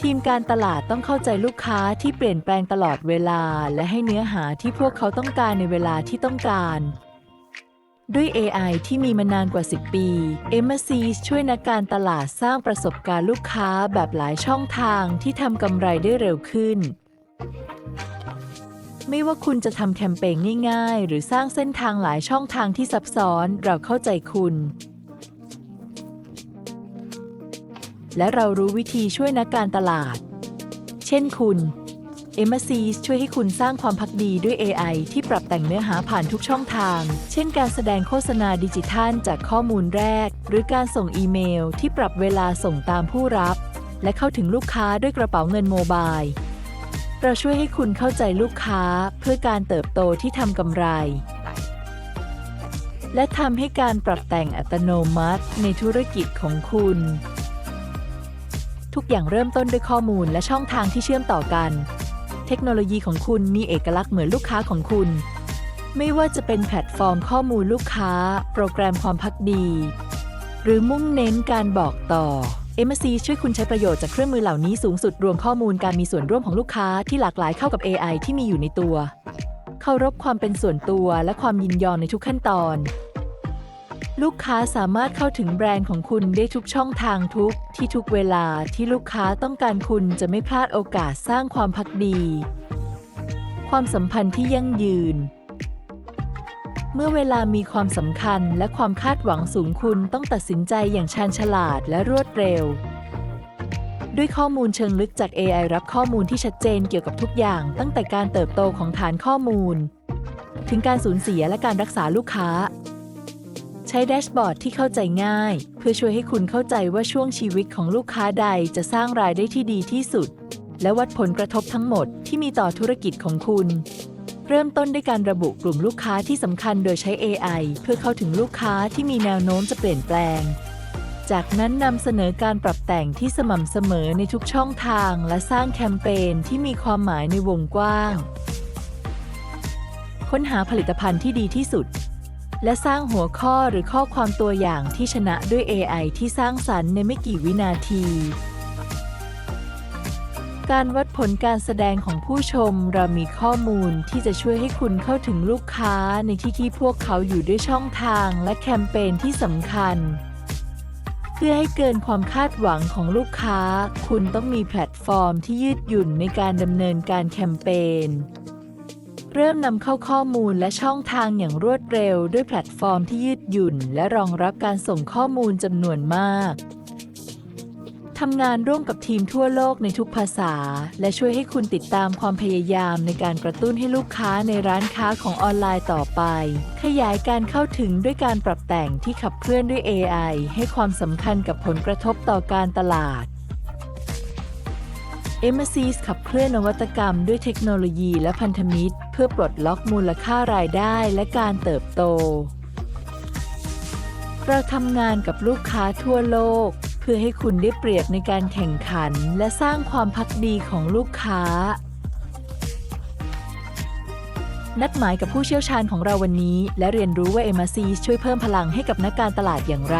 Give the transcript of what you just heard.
ทีมการตลาดต้องเข้าใจลูกค้าที่เปลี่ยนแปลงตลอดเวลา และให้เนื้อหาที่พวกเขาต้องการในเวลาที่ต้องการ ด้วย AI ที่มีมานานกว่า 10 ปี e m m a c ช่วยนักการตลาดสร้างประสบการณ์ลูกค้าแบบหลายช่องทางที่ทำกำไรได้เร็วขึ้น ไม่ว่าคุณจะทำแคมเปญง่ายๆ หรือสร้างเส้นทางหลายช่องทางที่ซับซ้อน เราเข้าใจคุณ และเรารู้วิธีช่วยนักการตลาด เช่นคุณ e m m a c ช่วยให้คุณสร้างความพักดีด้วย AI ที่ปรับแต่งเนื้อหาผ่านทุกช่องทาง เช่นการแสดงโฆษณาดิจิทัลจากข้อมูลแรก หรือการส่งอีเมลที่ปรับเวลาส่งตามผู้รับ และเข้าถึงลูกค้าด้วยกระเป๋าเงินโมบาย เราช่วยให้คุณเข้าใจลูกค้าเพื่อการเติบโตที่ทำกำไร และทำให้การปรับแต่งอัตโนมัติในธุรกิจของคุณ ทุกอย่างเริ่มต้นด้วยข้อมูลและช่องทางที่เชื่อมต่อกัน เทคโนโลยีของคุณมีเอกลักษณ์เหมือนลูกค้าของคุณ ไม่ว่าจะเป็นแพลตฟอร์มข้อมูลลูกค้า โปรแกรมความพักดี หรือมุ่งเน้นการบอกต่อ m อ c ช่วยคุณใช้ประโยชน์จากเครื่องมือเหล่านี้สูงสุดรวมข้อมูลการมีส่วนร่วมของลูกค้าที่หลากหลายเข้ากับ AI ที่มีอยู่ในตัว เคารพความเป็นส่วนตัวและความยินยอมในทุกขั้นตอน ลูกค้าสามารถเข้าถึงแบรนด์ของคุณได้ทุกช่องทางทุก ที่ทุกเวลาที่ลูกค้าต้องการคุณจะไม่พลาดโอกาสสร้างความพักดี ความสัมพันธ์ที่ยั่งยืน เมื่อเวลามีความสำคัญและความคาดหวังสูงคุณต้องตัดสินใจอย่างชาญฉลาดและรวดเร็ว ด้วยข้อมูลเชิงลึกจาก AI รับข้อมูลที่ชัดเจนเกี่ยวกับทุกอย่าง ตั้งแต่การเติบโตของฐานข้อมูล ถึงการสูญเสียและการรักษาลูกค้า ช้แดชบอร์ดที่เข้าใจง่าย เพื่อช่วยให้คุณเข้าใจว่าช่วงชีวิตของลูกค้าใดจะสร้างรายได้ที่ดีที่สุด และวัดผลกระทบทั้งหมดที่มีต่อธุรกิจของคุณ เริ่มต้นด้วยการระบุกลุ่มลูกค้าที่สำคัญโดยใช้ AI เพื่อเข้าถึงลูกค้าที่มีแนวโน้มจะเปลี่ยนแปลง จากนั้นนำเสนอการปรับแต่งที่สม่ำเสมอในทุกช่องทาง และสร้างแคมเปญที่มีความหมายในวงกว้าง ค้นหาผลิตภัณฑ์ที่ดีที่สุด และสร้างหัวข้อหรือข้อความตัวอย่างที่ชนะด้วย AI ที่สร้างสรรค์ในไม่กี่วินาที การวัดผลการแสดงของผู้ชมเรามีข้อมูลที่จะช่วยให้คุณเข้าถึงลูกค้าในที่ที่พวกเขาอยู่ด้วยช่องทางและแคมเปญที่สำคัญ เพื่อให้เกินความคาดหวังของลูกค้า คุณต้องมีแพลตฟอร์มที่ยืดหยุ่นในการดำเนินการแคมเปญ เริ่มนำเข้าข้อมูลและช่องทางอย่างรวดเร็ว ด้วยแพลตฟอร์มที่ยืดหยุ่น และรองรับการส่งข้อมูลจำนวนมากทำงานร่วมกับทีมทั่วโลกในทุกภาษา และช่วยให้คุณติดตามความพยายามในการกระตุ้นให้ลูกค้าในร้านค้าของออนไลน์ต่อไป ขยายการเข้าถึงด้วยการปรับแต่งที่ขับเคลื่อนด้วย AI ให้ความสำคัญกับผลกระทบต่อการตลาด m m a c ขับเคลื่อนนวัตกรรมด้วยเทคโนโลยีและพันธมิตร เพื่อปลดล็อกมูลค่ารายได้และการเติบโต เราทำงานกับลูกค้าทั่วโลก เพื่อให้คุณได้เปรียบในการแข่งขัน และสร้างความพักดีของลูกค้า นัดหมายกับผู้เชี่ยวชาญของเราวันนี้ และเรียนรู้ว่า m อ c ช่วยเพิ่มพลังให้กับนักการตลาดอย่างไร